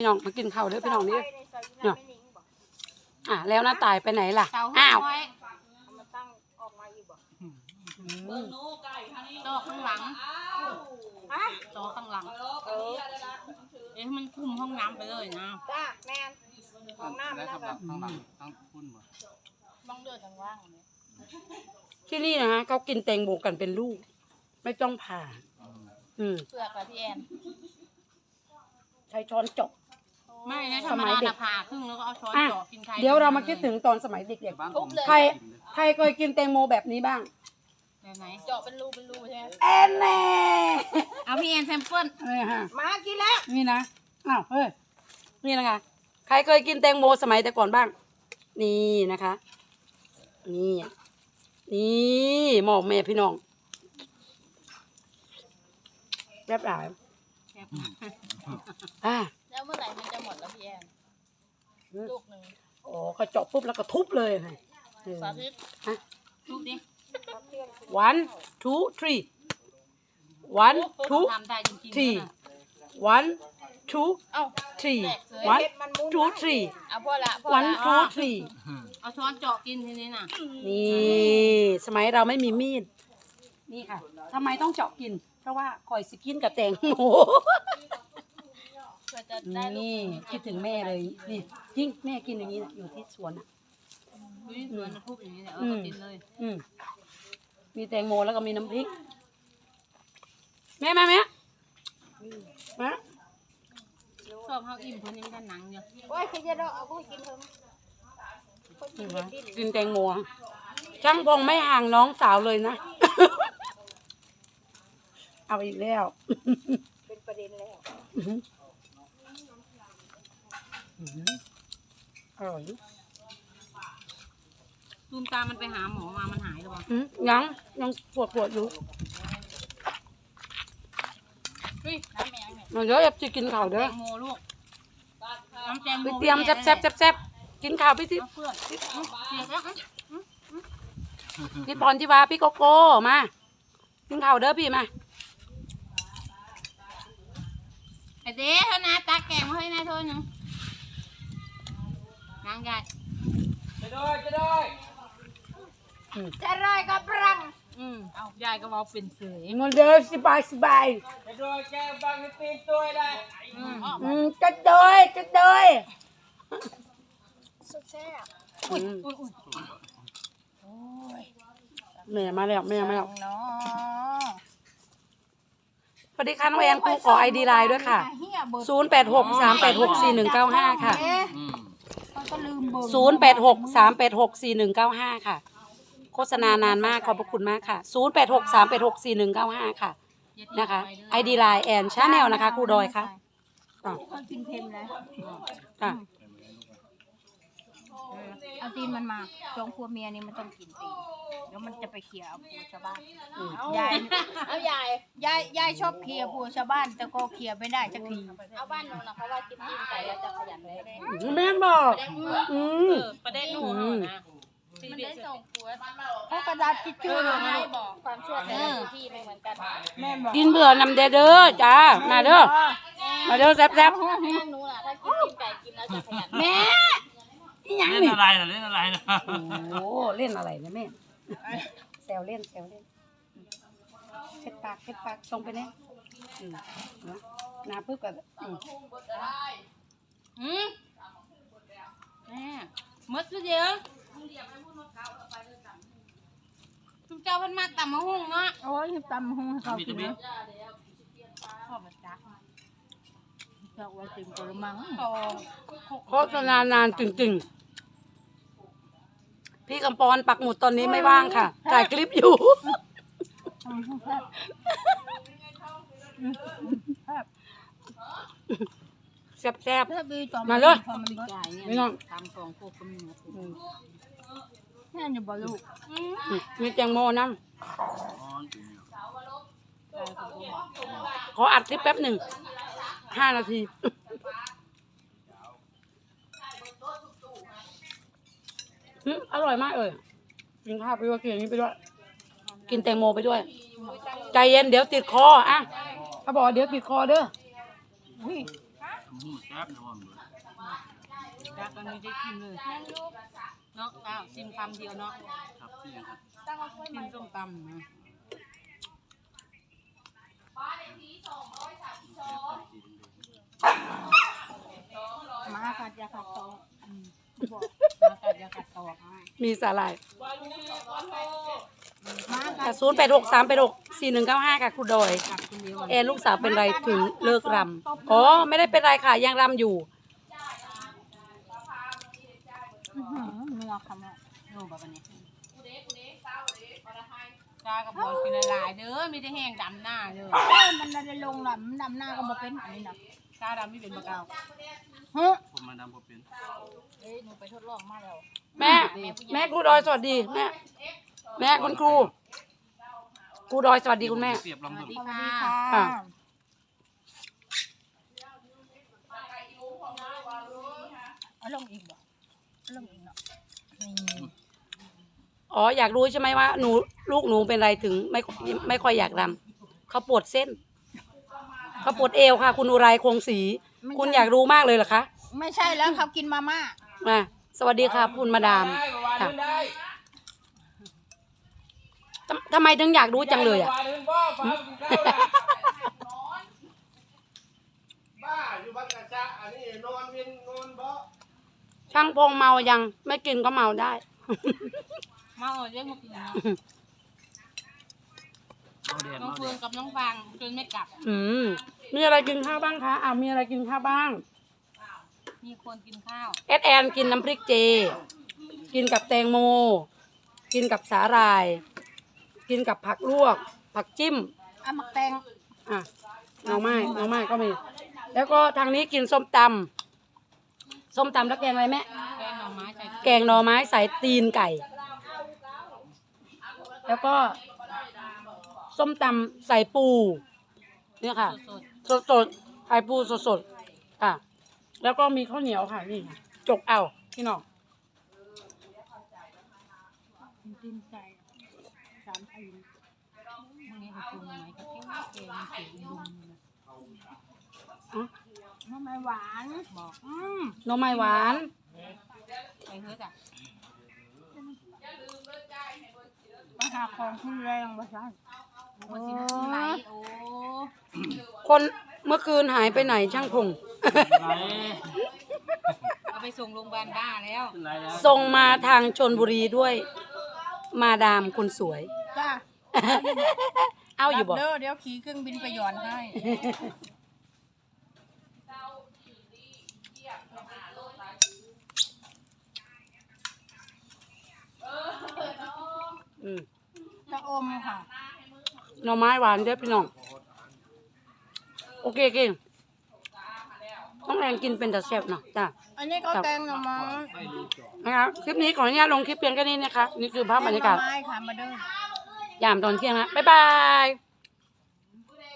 พี่น้องมากินข้าวเด้อพี่น้องนี่เสาไฟในซอยยี่ห้าไม่นิ่งบอกอะแล้วน้าตายไปไหนล่ะเสาอ้าวไว้เอามาตั้งออกมาอีกบอกต่อข้างหลังฮะต่อข้างหลัง เออเอ้ยให้มันคุมห้องน้ำไปเลยนะจ้าแมนห้องน้ำแล้วนะสำหครัรับบข้างหลังทั้งคุณบ่บ้องเดือดจังว่างเลยที่นี่นะฮะเขากินแตงโมกันเป็นลูก ไม่ต้องผ่า อืมเปลือกอะพี่แอนใช้ช้อนจบไม่นะธร สรมมัยดาเด็กน่ะผ่าครึ่งแล้วก็เอาช้อนอะเจาะกินไข่เดี๋ยวเรามาคิดถึงตอนสมัยเด็กบ้านผมๆใครใครเคยกินแตงโมแบบนี้บ้างแบบไหนเจาะเป็นรูเป็นรูใช่ไหมแอนแน่เอาพี่แอนแซมเปิลนี่ฮะมากินแล้วนี่นะอ้าวเฮ้ยนี่นะคะใครเคยกินแตงโมสมัยแต่ก่อนบ้าง นี่นะคะ นี่นี่หมอกแม่พี่น้องแรบหลายอ่า แล้วเมื่อไหร่มันจะหมดแล้วพี่แอนลูกหนึ่งอ๋อเขาเจาะปุ๊บแล้วก็ทุบเลยค่ะเออ สาธิตฮะ ลูกดิ one two three one two ทำได้จริงๆ three นะ one two เอ้า three แตกเลย one เห็ดมันมุน two three เอาพอละพอ one ละ two three เอาช้อนเจาะกินทีนี้น่ะ นี่สมัยเราไม่มีมีด นี่ค่ะทำไมต้องเจาะกิน เพราะว่าคอยสกินกับแตงโมเพื่อ จะได้ลูกนี่หนึ่งคิดถึงแม่เลยนี่ยิ่งแม่กินอย่างนี้นะอยู่ที่สวนอะดูที่สวนนะทุบอย่างนี้เนี่ยเออือมกินเลยอืมมีแตงโมแล้วก็มีน้ำพริก แม่แม่แม่แม่ชอบข้าวอิ่มคนนี้มันจะหนังเนี่ยโอ้ยใครจะรอเอาไปกินเพิ่มคนกินเห็ดดิ้นกินแตงโมอะช่างพงไม่ห่างน้องสาวเลยนะ เอาอีกแล้ว เป็นประเด็นแล้วอื้อหือ อื้อหืออร่อยตูมตามมันไปหาหมอมามันหายหรือเปล่าอืมยังยังปวดปวดอยู่เฮ้ยน้ำแมงเนี่ยมาเดี๋ยวเอฟจะกินข้าวแตเด้องโมลูกน้ำแตงโมไปเตรียมแซ่บแซ่บแซ่บแซ่บกินข้าวพี่ทิพเอาเพื่อนเสียแล้วอะพี่พรที่วาพี่โกโก้มา กินข้าวเด้อพี่มาไอเด้เท่านะตาแกงมาให้นายโทษหนึ่งนางใหญ่จะรอยกับรังอืมเอายายก็บอกเป็นเสือมาเด้อสบายสบายอืมอืมจะโดยจะโดยสุดแซ่บอืมอุ้ยอุ้ยแม่มาแล้วแม่มาแล้วเนาะสวัสดีค่ะน้องแอนครูขอไอดีไลน์ด้วยค่ะเฮียเบิร์ศูนย์แปดหกสามแปดหกสี่หนึ่งเก้าห้าค่ะเอ๊ะอืมเขา ก็ลืมเบอร์ศูนย์แปดหกสามแปดหกสี่หนึ่งเก้าห้าค่ะ โฆษณานานมากขอบพระคุณมากค่ะศูนย์แปดหกสามแปดหกสี่หนึ่งเก้าห้าค่ะนะคะไอดีไลน์แอนชาแนลนะคะครูดอยค่ะอะเขากินเค็มแล้วอะเอาตีนมันมาสองผัวเมียนี่มันต้องกินตีนแล้วมันจะไปเคลียร์เอาผัวชาวบ้านอืมยายเอายายยายยายชอบเคลียร์ผัวชาวบ้าน แต่ก็เคลียร์ไม่ได้สักทีเอาบ้านหนูนะเพราะว่ากินตีนไก่แล้วจะขยันเลยแม่นบอกอืมประเด็นหนูนะมันได้ส่งผัวเขากระดาษทิชชู่ไม่บอกความเชื่อแต่ละที่ไม่เหมือนกันแม่บอกกินเบื่อนำเด้อเด้อจ้ามาเด้อมาเด้อแซ่บแซ่บแม่หนูน่ะถ้ากินตีนไก่กินแล้วจะขยันแม่นี่ยังเล่นนี่อะไรนะเล่นอะไรนะโอ้โหเล่นอะไรนะแม่แซวเล่นแซวเล่น เช็ดปากเช็ดปากตรงไปเนี่ยอืมนะนาปึ๊บกับอืมหืมแม่มดเดียวทุกเจ้าเพันมาต่ำมะฮุ่งเนาะโอ้ยตำหงให้เขามีกิตันวนี้นะชอบแบบจักเจ้าว่าติมกระมังต่อโฆษณานานจริงๆ พี่กำปอนปักหมุดตอนนี้ไม่ว่างค่ะถ่ายคลิปอยู่ แซ่บแซ่บดีต่อมาเลย พอมันลดใหญ่เนี่ยไม่ต้องตามกองพวกก็มีหมดๆอืมแม่จะบอกลูกอืมอืมมีแตงโมน้อ๋อจริงเนี่ยใช่ครับผมบอกำขออัดคลิปแป๊บหนึ่งห้านาที อืมอร่อยมากเลยกินข้าวไปด้วยกินอย่างนี้ไปด้วย กินแตงโมไปด้วย ใจเย็นเดี๋ยวติดคออะเขาบอกเดี๋ยวติดคอเด้ออุ้ยหูแซ่บนะว่ามันจ้ากันไม่ได้กินเลยเนาะอ้าวชิมคำเดียวเนาะครับที่ยังครับกินส้มตำนะมากัดยาขัดตอบอกมากัดยากัดตอกให้ มีสาหร่ายมากั ค่ะดศูนย์แปดหกสามแปดหกสี่หนึ่งเก้าห้าค่ะครูดอยกัดคนเดียวแอนลูกสาวเป็นไรถึงเลิกรำอ๋อไม่ได้เป็นไรค่ะยังรำอยู่ อื้อหือนัวคำว่าโน่แบบนี้จ้ากับบอลกินหลายๆเด้อมีแต่แห้งดำหน้าเลยเอ้ยมันได้ลงลำดำหน้าก็บ่เป็นอันนี้นะจ้าดำไม่เป็นปะเกาเฮ้ยผมมาดำผมเป็นเอ้ยหนูไปทดลองมาแล้วแม่ แม่ครูดอยสวัสดีแม่ แม่คุณครูครูดอยสวัสดีคุณแม่ เสียบลำสวัเบิ่สงดีสวัสค่ะดีค่ะอะ เอาลงอีกบ่เอาลงอีกเนาะนี่อ๋ออยากรู้ใช่ไหมว่าหนูลูกหนูเป็นไรถึงไม่ไม่ค่อยอยากรำเขาปวดเส้นเขาปวดเอวค่ะ คุณอุไรคงศรีคุณอยากรู้มากเลยเหรอคะไม่ใช่แล้วเขากินมาม่ามาสวัสดีค่ะคุณมาดามค่ะ ทำทำไมถึงอยากรู้จังเลยอะ บ้าอยู่บ้านกระจะอันนี้นอนเวียนนอนบ่ช่างพงเมายัง ไม่กินก็เมาได้มาเอาเรียกมากินเนาะเอาแดดน้องเอาแดเฟืองดกับน้องฟางจนไม่กลับ อืม มีอะไรกินข้าวบ้างคะอ่ามีอะไรกินข้าวบ้าง มีคนกินข้าว เอสแอนกินน้ำพริกเจ กินกับแตงโม กินกับสาหร่าย กินกับผักลวก ผักจิ้มเอามักแตงอะหน่อไม้หน่อไม้ก็มี แล้วก็ทางนี้กินส้มตำส้มตำแล้วแกงอะไรแม่แกงหน่อไม้ใส่แกงหน่อไม้ใส่ตีนไก่ แล้วก็ส้มตำใส่ปูเนี่ยค่ะ สดสดๆไข่ปูสดๆค่ะ แล้วก็มีข้าวเหนียวค่ะนี่ค่ะจกเอาพี่น้องตีนไก่สา มตีนๆมื้อนี้เขาปรุงหน่อไม้กับแกงแกงเสียงลุมเลยน้ำไม้หวานบอกอืมหน่อไม้หวานไปเฮ้ยจ้ะมาหาของที่แรงบ่ใช่มันสิน้ำไหลโอ้คนเมื่อคืนหายไปไหนช่างพงไรเอาไปส่งโรงพยาบาลบ้าแล้วไรแล้ว ส่งมาทางชนบุรีด้วย มาดามคนสวย จ้าเอาอยู่บ่เด้อเดี๋ยวขี่เครื่องบินไปหย่อนให้อืมจะอมค่ะหน่อไม้หวานเด้อพี่น้อง โอเคเก่งต้องแรงกินเป็นแต่แซ่บเนาะจ้ะ อันนี้ก็แตงหน่อไม้นะคะคลิปนี้ขออนุญาตลงคลิปเพียงแค่นี้นะคะ นี่คือภาพบรรยากาศ แตงหน่อไม้ค่ะมาเด้อ ยามตอนเที่ยงนะบ๊ายบาย